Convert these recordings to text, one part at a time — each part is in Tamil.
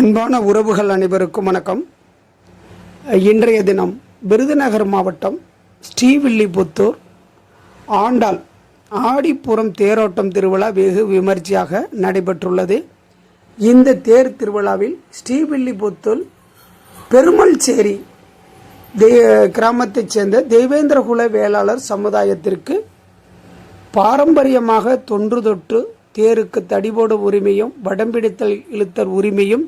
அன்பான உறவுகள் அனைவருக்கும் வணக்கம். இன்றைய தினம் விருதுநகர் மாவட்டம் ஸ்ரீவில்லிபுத்தூர் ஆண்டாள் ஆடிப்புறம் தேரோட்டம் திருவிழா வெகு விமர்சையாக நடைபெற்றுள்ளது. இந்த தேர் திருவிழாவில் ஸ்ரீவில்லிபுத்தூர் பெருமல்சேரி தே கிராமத்தைச் சேர்ந்த தேவேந்திரகுல வேளாளர் சமுதாயத்திற்கு பாரம்பரியமாக தொன்று தொற்று தேருக்கு தடிபோடு உரிமையும் வடம்பிடித்தல் இழுத்தல் உரிமையும்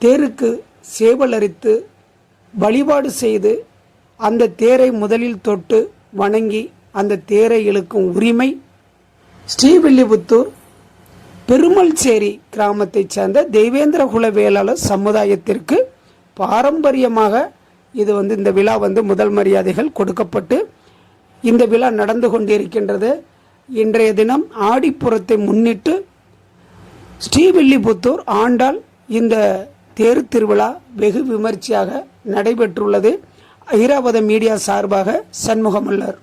தேருக்கு சேவல் அரித்து வழிபாடு செய்து அந்த தேரை முதலில் தொட்டு வணங்கி அந்த தேரை இழுக்கும் உரிமை ஸ்ரீவில்லிபுத்தூர் பெருமல்சேரி கிராமத்தைச் சேர்ந்த தெய்வேந்திரகுல வேளாளர் சமுதாயத்திற்கு பாரம்பரியமாக இது வந்து இந்த விழா வந்து முதல் மரியாதைகள் கொடுக்கப்பட்டு இந்த விழா நடந்து கொண்டிருக்கின்றது. இன்றைய தினம் ஆடிப்புறத்தை முன்னிட்டு ஸ்ரீவில்லிபுத்தூர் ஆண்டாள் இந்த தேர் திருவிழா வெகு விமர்சையாக நடைபெற்றுள்ளது. ஐராவத மீடியா சார்பாக சண்முகமல்லர்.